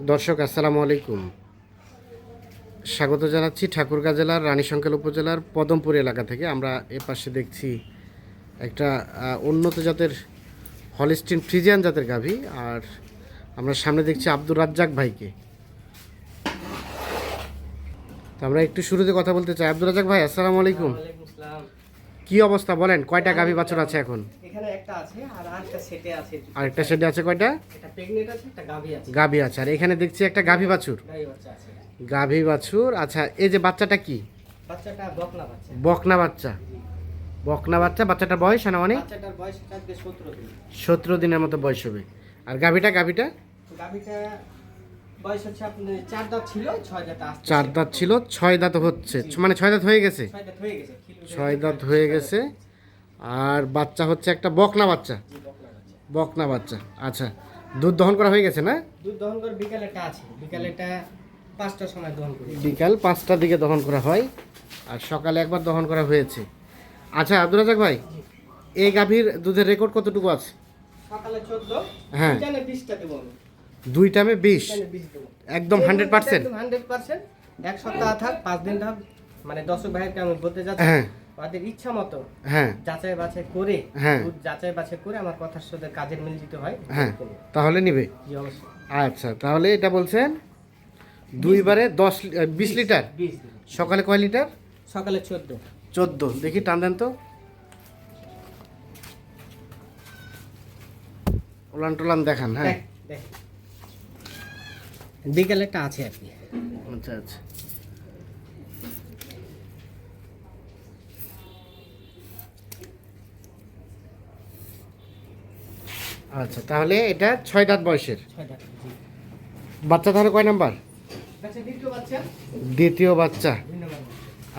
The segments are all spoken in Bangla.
দর্শক, আসসালামু আলাইকুম। স্বাগত জানাচ্ছি ঠাকুরগাঁ জেলার রানীশঙ্কেল উপজেলার পদমপুর এলাকা থেকে। আমরা এ পাশে দেখছি একটা উন্নত জাতের হলিস্টিন ফ্রিজিয়ান জাতের গাভী, আর আমরা সামনে দেখছি আব্দুর রাজ্জাক ভাইকে। তো আমরা একটু শুরুতে কথা বলতে চাই। আব্দুর রাজ্জাক ভাই, আসসালামু আলাইকুম। কি অবস্থা বলেন কয়টা গাভী বাছুর আছে এখন? এখানে একটা আছে আর আরেকটা সেটে আছে আর একটা সেটে আছে কয়টা? একটা প্রেগনেন্ট আছে একটা গাভী আছে। গাভী আছে। আর এখানে দেখছি একটা গাভী বাছুর। গাভী বাচ্চা আছে। গাভী বাছুর আচ্ছা এই যে বাচ্চাটা কি? বাচ্চাটা বকনা বাচ্চা। বকনা বাচ্চা। বকনা বাচ্চা বাচ্চাটার বয়স আনুমানিক? বাচ্চাটার বয়স থাকবে সতেরো দিন। সতেরো দিনের মতো বয়স হবে। আর গাভীটা গাভীটা? গাভীটা বয়স হচ্ছে আপনার চার দাঁত ছিল ছয় দাঁত আসছে। চার দাঁত ছিল ছয় দাঁত হচ্ছে। মানে ছয় দাঁত হয়ে গেছে? ছয় দাঁত হয়ে গেছে ছয় দাঁত হয়ে গেছে। আর বাচ্চা হচ্ছে একটা বকনা বাচ্চা। বকনা বাচ্চা। আচ্ছা দুধ দহন করা হয়ে গেছে না? দুধ দহন করে বিকালেটা আছে। বিকালেটা পাঁচটার সময় দহন করি। বিকাল পাঁচটার দিকে দহন করা হয়। আর সকালে একবার দহন করা হয়েছে। আচ্ছা আব্দুল রাজাক ভাই এই গাভীর দুধের রেকর্ড কতটুকু আছে? সকালে চোদ্দ হ্যাঁ। বিশটা দেবো আমি। দুই টাইমে বিশ? এখানে একদম হান্ড্রেড পার্সেন্ট হান্ড্রেড পার্সেন্ট এক সপ্তাহ থাক পাঁচ দিন থাক মানে দর্শক ভাইকে আমি বলতে যাচ্ছি? হ্যাঁ। ওদের ইচ্ছা মতো হ্যাঁ। যাচাই বাছাই করে হ্যাঁ। যাচাই বাছাই করে আমার কথার সাথে কাজের মিল দিতে হয় হ্যাঁ। তাহলে নিবে? জি অবশ্যই। আচ্ছা তাহলে এটা বলছেন দুইবারে দশ বিশ লিটার? সকালে কয় লিটার? সকালে চোদ্দ। চোদ্দ। দেখি টান দেন তো। ওলান টোলান দেখান হ্যাঁ। দেখ। বিকেলেরটা আছে আর কি। আচ্ছা আচ্ছা। আচ্ছা তাহলে এটা ছয় দাঁত বয়সের? বাচ্চা তাহলে কয় নাম্বার? দ্বিতীয় বাচ্চা।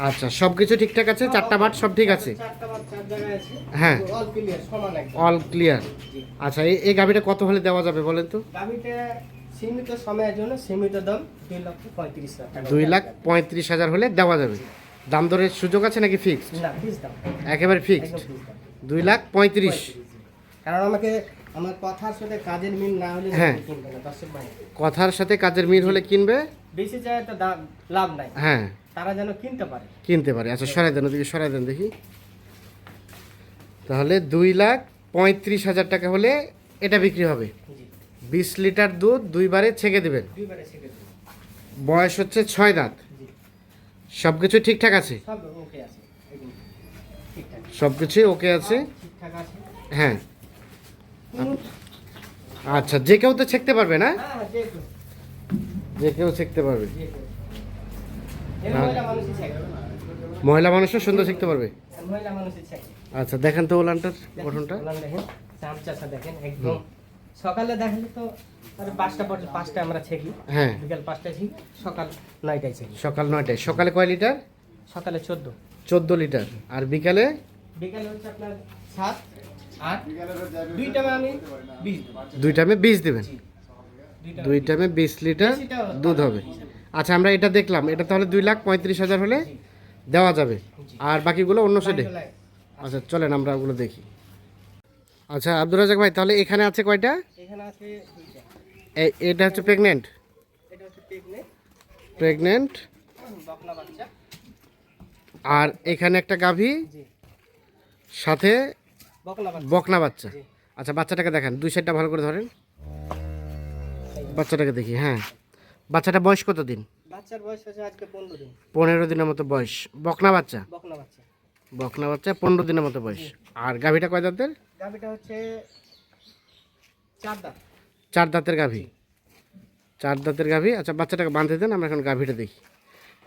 আচ্ছা সব কিছু ঠিকঠাক আছে? চারটা বাট সব ঠিক আছে? হ্যাঁ। অল ক্লিয়ার আচ্ছা এই এই গাভিটা কত হলে দেওয়া যাবে বলেন তো? গাভিটা সীমিত সময়ের জন্য সীমিত দাম দুই লক্ষ পঁয়ত্রিশ হাজার দুই লাখ পঁয়ত্রিশ হাজার হলে দেওয়া যাবে। দাম দরের সুযোগ আছে নাকি ফিক্সড না ফিস দাম। একেবারে ফিক্সড দুই লাখ পঁয়ত্রিশ। কারণ আমাকে আমার কথার সাথে কাজের মিল না হলে হ্যাঁ। কথার সাথে কাজের মিল হলে কিনবে? বেশি যায় তো দাম লাভ নাই। হ্যাঁ। তারা যেন কিনতে পারে। কিনতে পারে। আচ্ছা সরাই দেন ওদিকে সরাই দেন দেখি। তাহলে দুই লাখ পঁয়ত্রিশ হাজার টাকা হলে এটা বিক্রি হবে। বিশ লিটার দুধ দুইবারে ছেঁকে দেবেন। বয়স হচ্ছে ছয় দাঁত। সব কিছু ঠিকঠাক আছে? সব কিছুই ওকে আছে? হ্যাঁ। আচ্ছা যে কেউ তো ছেঁকতে পারবে না? হ্যাঁ হ্যাঁ, যে কেউ। ছেঁকতে পারবে। মহিলা মানুষও সুন্দর শিখতে পারবে? আচ্ছা দেখেন তো ওলানটার গঠনটা। দেখেন একদম সকালে দেখালে তো পাঁচটা পর্যন্ত পাঁচটা আমরা ছেঁকি। হ্যাঁ। বিকাল পাঁচটায় ছেঁকি সকাল নয়টায় ছেঁকি। সকাল নয়টায়। সকালে কয় লিটার? সকালে চোদ্দ। চোদ্দ লিটার। আর বিকালে? বিকালে হচ্ছে আপনার সাত আট দুই টাইমে আমি বিশ দুই টাইমে বিশ দেবেন? দুই টাইমে বিশ লিটার দুধ হবে। আচ্ছা আমরা এটা দেখলাম। এটা তাহলে দুই লাখ পঁয়ত্রিশ হাজার হলে দেওয়া যাবে। আর বাকিগুলো অন্য সাইডে আচ্ছা চলেন আমরা ওগুলো দেখি। আচ্ছা আব্দুল রাজাক ভাই তাহলে এখানে আছে কয়টা? এখানে আছে এটা হচ্ছে প্রেগনেন্ট এটা হচ্ছে প্রেগনেন্ট বকনা বাচ্চা। আর এখানে একটা গাভী? সাথে বকনা বাচ্চা। আচ্ছা বাচ্চাটাকে দেখেন দুই সাইডটা ভালো করে ধরেন। বাচ্চাটাকে দেখি হ্যাঁ। বাচ্চাটা বয়স কত দিন? বাচ্চার বয়স আজকে পনেরো দিন। পনেরো দিনের মতো বয়স। বকনা বাচ্চা? বকনা বাচ্চা। বকনা বাচ্চা পনেরো দিনের মতো বয়স। আর গাভীটা কয় দাঁতের? গাভিটা হচ্ছে চার দাঁত। চার দাঁতের গাভী। চার দাঁতের গাভী। আচ্ছা বাচ্চাটাকে বাঁধতে দেন আমরা এখন গাভীটা দেখি।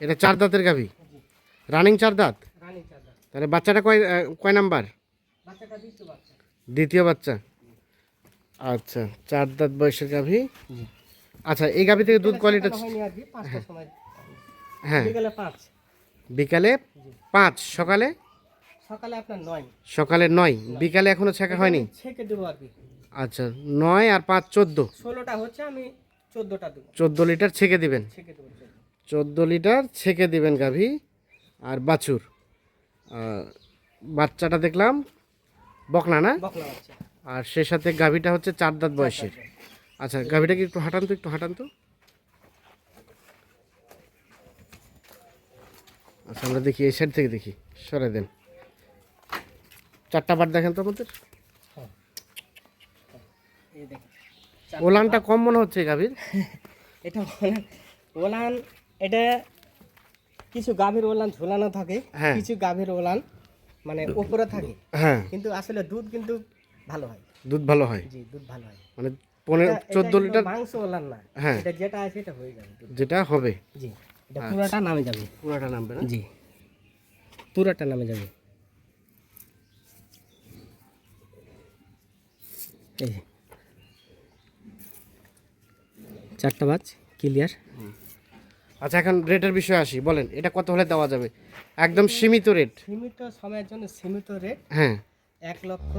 এটা চার দাঁতের গাভী? রানিং চার দাঁত? তাহলে বাচ্চাটা কয় কয় নাম্বার? দ্বিতীয় বাচ্চা। আচ্ছা চার দাঁত বয়সের গাভী। আচ্ছা এই গাভী থেকে দুধ কোয়ালিটি সময়। হ্যাঁ। বিকালে পাঁচ সকালে? সকালে আপনার নয়। সকালে নয় বিকালে এখনও ছেঁকা হয়নি? ছেঁকে দেবো আর কি। আচ্ছা নয় আর পাঁচ চোদ্দ? ষোলোটা হচ্ছে আমি চোদ্দটা দেবো। চোদ্দ লিটার ছেঁকে দিবেন? চোদ্দ। লিটার ছেঁকে দিবেন গাভি আর বাছুর। বাচ্চাটা দেখলাম বকনা না? আর সে সাথে গাভিটা হচ্ছে চার দাঁত বয়সের। আচ্ছা গাভীটাকে একটু হাঁটান তো একটু হাঁটান তো। আচ্ছা আমরা দেখি এই সাইড থেকে দেখি সরাই দেন। চারটা বার দেখেন তো আমাদের ওলানটা কম মনে হচ্ছে গাভীর। এটা ওলান এটা কিছু গাভীর ওলান ঝোলানো থাকে হ্যাঁ। কিছু গাভীর ওলান মানে উপরে থাকে। হ্যাঁ। কিন্তু আসলে দুধ কিন্তু ভালো হয়। দুধ ভালো হয়। জি দুধ ভালো হয়। মানে পনেরো চোদ্দ লিটার মাংস ওলান না। হ্যাঁ। এটা যেটা আছে এটা হয়ে যাবে যেটা হবে। জি এটা আচ্ছা। পুরাটা নামে যাবে। পুরাটা নামবে না? জি। পুরাটা নামে যাবে। এই। চারটা বাজ ক্লিয়ার আচ্ছা এখন রেটের বিষয়ে আসি বলেন এটা কত হলে দেওয়া যাবে? একদম সীমিত রেট সীমিত সময়ের জন্য সীমিত রেট হ্যাঁ। এক লক্ষ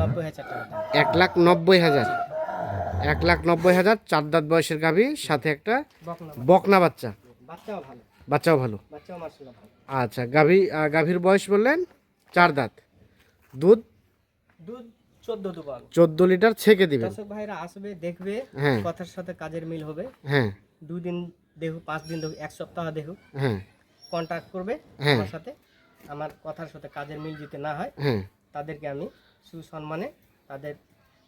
নব্বই হাজার টাকা। এক লাখ নব্বই হাজার। এক লাখ নব্বই হাজার চার দাঁত বয়সের গাভী সাথে একটা বকনা বকনা বাচ্চা। বাচ্চাও ভালো। বাচ্চাও ভালো। বাচ্চাও মার্শাল্লাহ ভালো। আচ্ছা গাভী গাভীর বয়স বললেন চার দাঁত। দুধ? দুধ চোদ্দ লিটার ছেঁকে দিবেন। দর্শক ভাইরা আসবে দেখবে হ্যাঁ। কথার সাথে কাজের মিল হবে। হ্যাঁ। দুদিন দেখুক পাঁচ দিন দেখুক এক সপ্তাহ দেখুক হ্যাঁ। কন্ট্যাক্ট করবে হ্যাঁ। আমার সাথে। আমার কথার সাথে কাজের মিল যদি না হয় হ্যাঁ। তাদেরকে আমি সুসম্মানে তাদের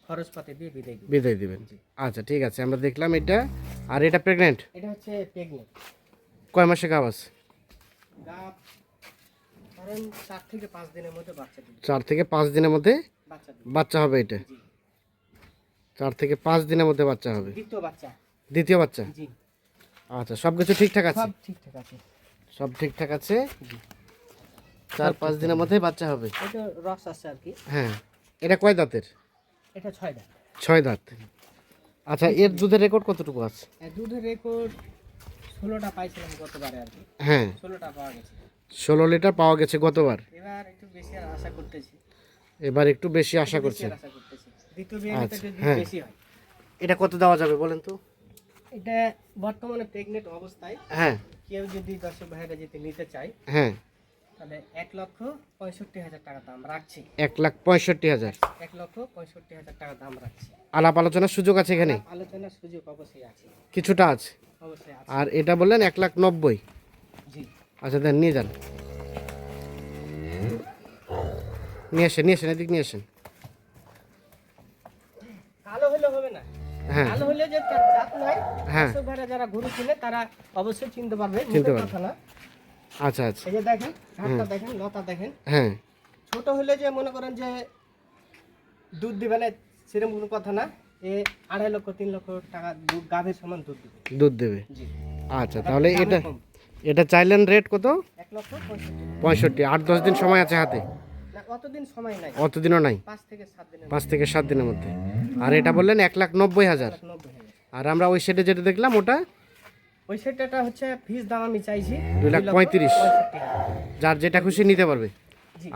খরচপাতি দিয়ে বিদায় বিদায় দিবেন। আচ্ছা ঠিক আছে আমরা দেখলাম এটা। আর এটা প্রেগনেন্ট এটা হচ্ছে প্রেগনেন্ট কয় মাসে গাভ আছে? গাপ ধরেন চার থেকে পাঁচ দিনের মধ্যে বাচ্চা চার থেকে পাঁচ দিনের মধ্যে বাচ্চা হবে এটা? চার থেকে পাঁচ দিনের মধ্যে বাচ্চা হবে? দ্বিতীয় বাচ্চা। দ্বিতীয় বাচ্চা? আচ্ছা সব কিছু ঠিকঠাক আছে? সব ঠিকঠাক আছে। সব ঠিকঠাক আছে? চার পাঁচ দিনের মধ্যে বাচ্চা হবে? এটা রস আছে আর কি। হ্যাঁ। এটা কয় দাঁতের? এটা ছয় দাঁত। ছয় দাঁত। আচ্ছা এর দুধের রেকর্ড কতটুকু আছে? দুধের রেকর্ড ষোলোটা পাইছিলাম গতবারে আর কি। হ্যাঁ। ষোলোটা পাওয়া গেছে। ষোলো লিটার পাওয়া গেছে গতবার। এবার একটু বেশি আশা করতেছি। এবার একটু বেশি আশা করছেন। আশা করতেছি। আচ্ছা, হ্যাঁ। বেশি এটা কত দেওয়া যাবে বলেন তো? এটা বর্তমানে প্রেগনেন্ট অবস্থায় হ্যাঁ। কেউ যদি দর্শক ভাইরা যদি নিতে চায় হ্যাঁ। তাহলে এক লক্ষ পঁয়ষট্টি হাজার টাকা দাম রাখছি। এক লাখ পঁয়ষট্টি হাজার। এক লক্ষ পঁয়ষট্টি হাজার টাকা দাম রাখছি। আলাপ আলোচনার সুযোগ আছে এখানে? আলোচনার সুযোগ অবশ্যই আছে। কিছুটা আছে। অবশ্যই আছে। আর এটা বললেন এক লাখ নব্বই। জি। আচ্ছা দেন নিয়ে যান। নিয়ে আসেন নিয়ে আসেন এদিক নিয়ে আসেন। কালো হলে হবে না। হ্যাঁ। কালো হলে যে জাত নয় হ্যাঁ। যারা গরু কিনে তারা অবশ্যই চিনতে পারবে চিনতে পারবে। না। আচ্ছা আচ্ছা। এই যে দেখেন ঘাটটা দেখেন লতা দেখেন। হ্যাঁ। ছোট হলে যে মনে করেন যে দুধ দিবে না সেরকম কোনো কথা না। এ আড়াই লক্ষ তিন লক্ষ টাকা দুধ গাভীর সমান দুধ দিবে। দুধ দেবে? আচ্ছা তাহলে এটা এটা চাইলেন রেট কত? এক লক্ষ পঁয়ষট্টি। আট দশ দিন সময় আছে হাতে? অতদিন সময় নাই। অতদিনও নাই? পাঁচ থেকে সাত দিনের মধ্যে। আর এটা বললেন এক লাখ নব্বই হাজার। আর আমরা ওই সাইডে যেটা দেখলাম ওটা? ওই সেটটা হচ্ছে ফিস দাম আমি চাইছি দুই লাখ পঁয়ত্রিশ। যার যেটা খুশি নিতে পারবে।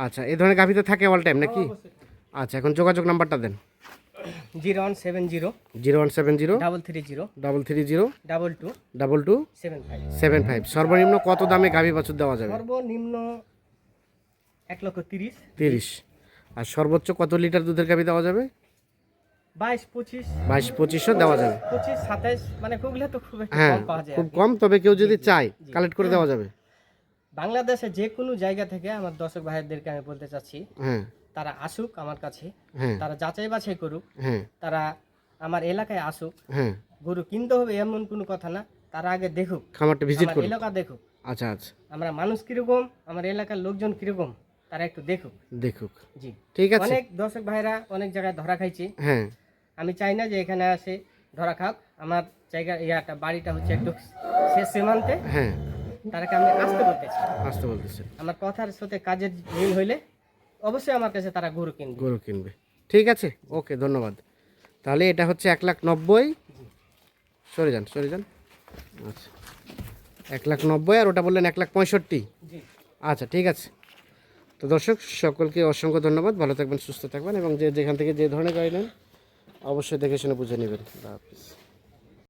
আচ্ছা এই ধরনের গাভিতে থাকে অল টাইম নাকি? অবশ্যই। আচ্ছা এখন যোগাযোগ নাম্বারটা দেন। Zero one seven zero zero one seven zero double three zero double three zero double two double two seven five. Seven five. সর্বনিম্ন কত দামে গাভি বাছুর দেওয়া যাবে? সর্বনিম্ন এক লক্ষ তিরিশ। তিরিশ। আর সর্বোচ্চ কত লিটার দুধের গাভি দেওয়া যাবে? বাইশ পঁচিশ। বাইশ পঁচিশশো দেওয়া যাবে। পঁচিশ সাতাইশ মানে খুবলে তো খুব একটা হ্যাঁ কম পাওয়া খুব কম তবে কেউ যদি চায় কালেক্ট করে দেওয়া যাবে। বাংলাদেশে যে কোনো জায়গা থেকে আমার দর্শক ভাইদেরকে আমি বলতে চাচ্ছি হ্যাঁ। তারা আসুক আমার কাছে হ্যাঁ। তারা যাচাই বাছাই করুক হ্যাঁ। তারা আমার এলাকায় আসুক গরু কিনতে হবে এমন কোনো কথা না তারা আগে দেখুক খামারটা ভিজিট করুন এলাকা দেখুক। আচ্ছা আচ্ছা। আমরা মানুষ কীরকম আমার এলাকার লোকজন কীরকম তারা একটু দেখুক। দেখুক। জি। ঠিক আছে। অনেক দর্শক ভাইরা অনেক জায়গায় ধরা খাইছে। হ্যাঁ। আমি চাই না যে এখানে আসে ধরা খাক। আমার জায়গা ইয়াটা বাড়িটা হচ্ছে একটু শেষ সীমান্তে। হ্যাঁ। তারাকে আমি আসতে বলতেছি। আসতে বলতেছেন আমার কথার সাথে কাজের মিল হইলে অবশ্যই আমার কাছে তারা গরু কিনবে। গরু কিনবে। ঠিক আছে? ওকে ধন্যবাদ। তাহলে এটা হচ্ছে এক লাখ নব্বই। সরে যান সরে যান। আচ্ছা। এক লাখ নব্বই আর ওটা বললেন এক লাখ পঁয়ষট্টি। জি। আচ্ছা ঠিক আছে। তো দর্শক, সকলকে অসংখ্য ধন্যবাদ। ভালো থাকবেন, সুস্থ থাকবেন এবং যে যেখান থেকে যে ধরনের গাড়ি নেন, অবশ্যই দেখে শুনে বুঝে নেবেন। আল্লাহ হাফিজ।